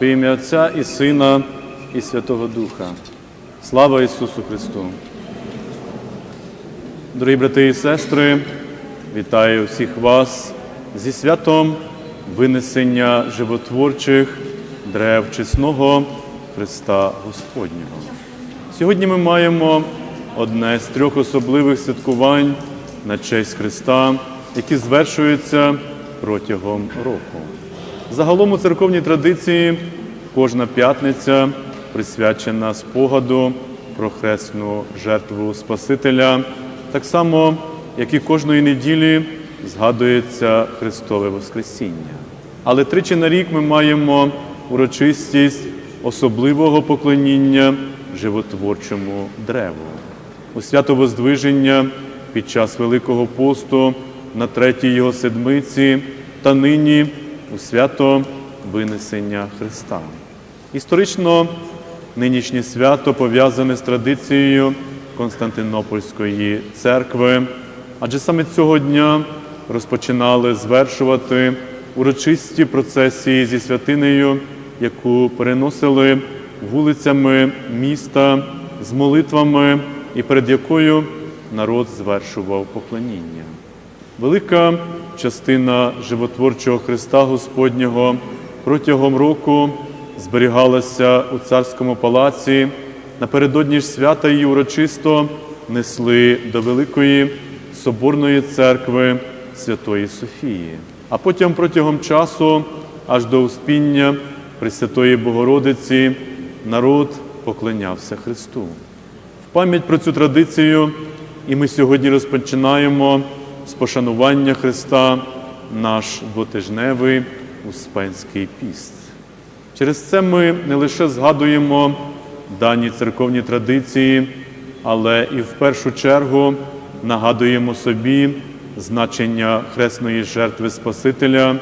По ім'я Отця і Сина, і Святого Духа. Слава Ісусу Христу! Дорогі брати і сестри, вітаю всіх вас зі святом винесення животворчих дерев чесного Христа Господнього. Сьогодні ми маємо одне з трьох особливих святкувань на честь Христа, які звершуються протягом року. Загалом у церковній традиції кожна п'ятниця присвячена спогаду про хресну жертву Спасителя, так само, як і кожної неділі згадується Христове Воскресіння. Але тричі на рік ми маємо урочистість особливого поклоніння животворчому древу. У свято Воздвиження під час Великого посту на третій його седмиці та нині у свято Винесення Христа. Історично нинішнє свято пов'язане з традицією Константинопольської церкви, адже саме цього дня розпочинали звершувати урочисті процесії зі святинею, яку переносили вулицями міста з молитвами і перед якою народ звершував поклоніння. Велика частина животворчого Христа Господнього протягом року зберігалася у царському палаці. Напередодні ж свята її урочисто несли до Великої Соборної церкви Святої Софії. А потім протягом часу, аж до Успіння Пресвятої Богородиці, народ поклонявся Христу. В пам'ять про цю традицію і ми сьогодні розпочинаємо з пошанування Христа наш двотижневий Успенський піст. Через це ми не лише згадуємо дані церковні традиції, але і в першу чергу нагадуємо собі значення хресної жертви Спасителя,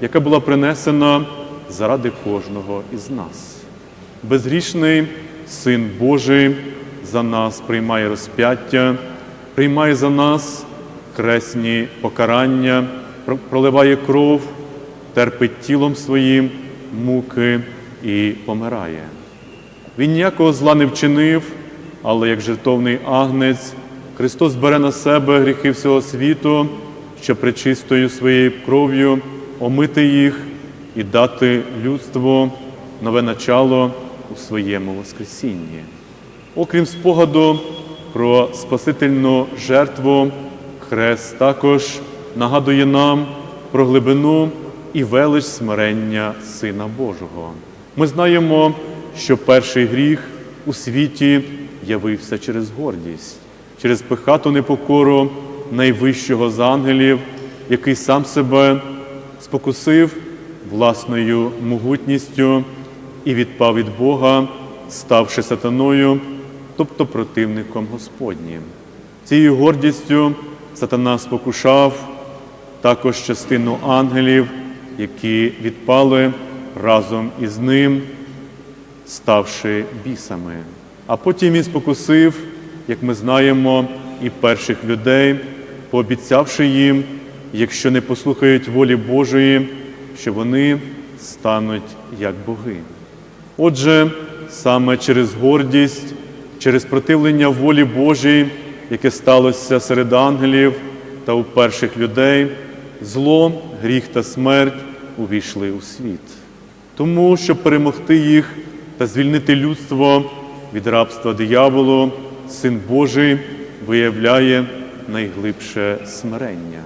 яка була принесена заради кожного із нас. Безгрішний Син Божий за нас приймає розп'яття, приймає за нас хресні покарання, проливає кров, терпить тілом своїм муки і помирає. Він ніякого зла не вчинив, але як жертовний агнець, Христос бере на себе гріхи всього світу, щоб причистою своєю кров'ю омити їх і дати людству нове начало у своєму Воскресінні. Окрім спогаду про Спасительну жертву, Хрест також нагадує нам про глибину і велич смирення Сина Божого. Ми знаємо, що перший гріх у світі явився через гордість, через пихату непокору найвищого з ангелів, який сам себе спокусив власною могутністю і відпав від Бога, ставши сатаною, тобто противником Господнім. Цією гордістю сатана спокушав також частину ангелів, які відпали разом із ним, ставши бісами. А потім він спокусив, як ми знаємо, і перших людей, пообіцявши їм, якщо не послухають волі Божої, що вони стануть як боги. Отже, саме через гордість, через противлення волі Божій, яке сталося серед ангелів та у перших людей, зло, гріх та смерть увійшли у світ. Тому, щоб перемогти їх та звільнити людство від рабства дияволу, Син Божий виявляє найглибше смирення.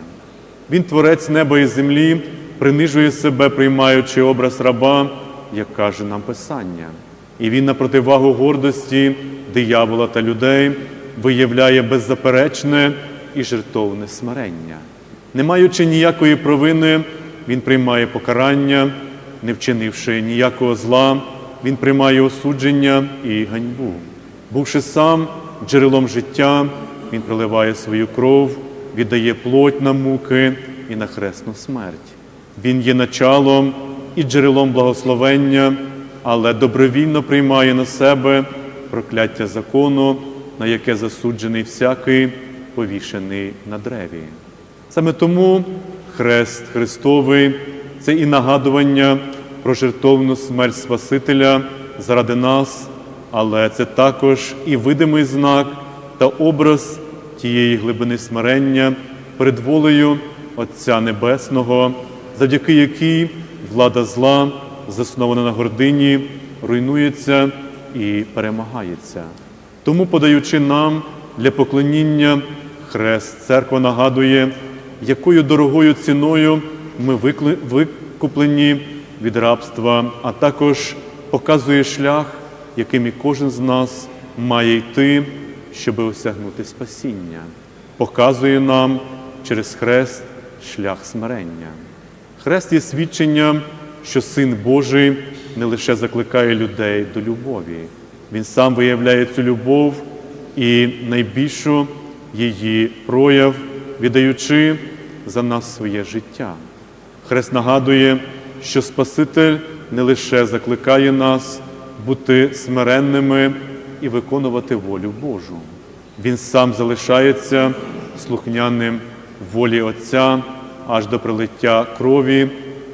Він, творець неба і землі, принижує себе, приймаючи образ раба, як каже нам Писання. І він на противагу гордості диявола та людей виявляє беззаперечне і жертовне смирення. Не маючи ніякої провини, він приймає покарання, не вчинивши ніякого зла, він приймає осудження і ганьбу. Бувши сам джерелом життя, він проливає свою кров, віддає плоть на муки і на хресну смерть. Він є началом і джерелом благословення, але добровільно приймає на себе прокляття закону, на яке засуджений всякий повішений на древі. Саме тому хрест Христовий це і нагадування про жертовну смерть Спасителя заради нас, але це також і видимий знак та образ тієї глибини смирення перед волею Отця Небесного, завдяки якій влада зла, заснована на гордині, руйнується і перемагається. Тому, подаючи нам для поклоніння хрест, церква нагадує, якою дорогою ціною ми викуплені від рабства, а також показує шлях, яким і кожен з нас має йти, щоби осягнути спасіння, показує нам через хрест шлях смирення. Хрест є свідченням, що Син Божий не лише закликає людей до любові, Він сам виявляє цю любов і найбільшу її прояв, віддаючи за нас своє життя. Хрест нагадує, що Спаситель не лише закликає нас бути смиренними і виконувати волю Божу. Він сам залишається слухняним волі Отця аж до прилиття крові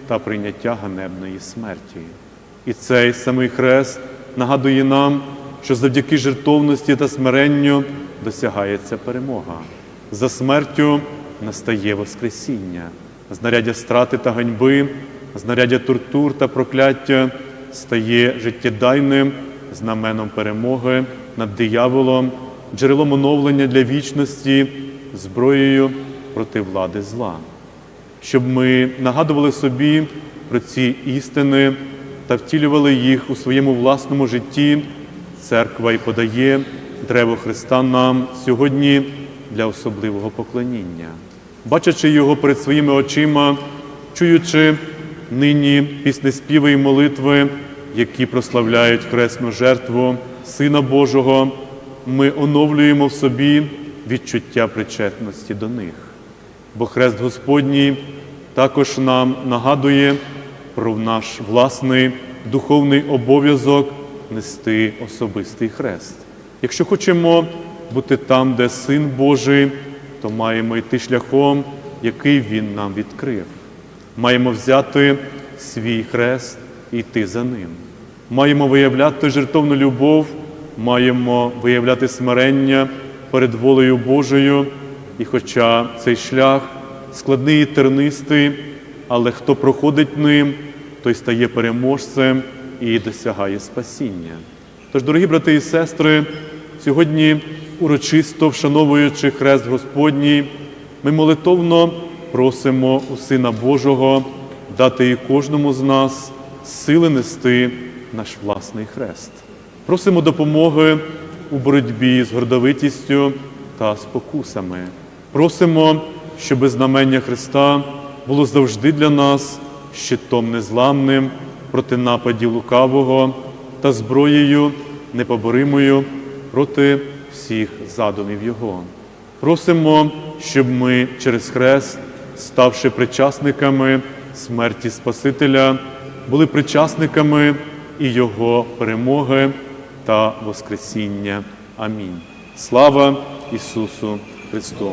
та прийняття ганебної смерті. І цей самий хрест нагадує нам, що завдяки жертовності та смиренню досягається перемога. За смертю настає Воскресіння, знаряддя страти та ганьби, знаряддя тортур та прокляття стає життєдайним знаменом перемоги над дияволом, джерелом оновлення для вічності, зброєю проти влади зла щоб ми нагадували собі про ці істини та втілювали їх у своєму власному житті. Церква і подає древо Христа нам сьогодні для особливого поклоніння, бачачи його перед своїми очима, чуючи нині піснеспіви і молитви, які прославляють хресну жертву Сина Божого, ми оновлюємо в собі відчуття причетності до них бо хрест Господній також нам нагадує про наш власний духовний обов'язок нести особистий хрест. Якщо хочемо бути там, де Син Божий, то маємо йти шляхом, який Він нам відкрив. Маємо взяти свій хрест і йти за ним. Маємо виявляти жертовну любов, маємо виявляти смирення перед волею Божою. І хоча цей шлях складний і тернистий, але хто проходить ним, той стає переможцем і досягає спасіння. Тож, дорогі брати і сестри, сьогодні, урочисто вшановуючи хрест Господній, ми молитовно просимо у Сина Божого дати і кожному з нас сили нести наш власний хрест. Просимо допомоги у боротьбі з гордовитістю та спокусами. Просимо, щоб знамення Христа було завжди для нас щитом незламним проти нападів лукавого та зброєю непоборимою проти всіх задумів Його. Просимо, щоб ми через хрест, ставши причасниками смерті Спасителя, були причасниками і Його перемоги та Воскресіння. Амінь. Слава Ісусу Христу!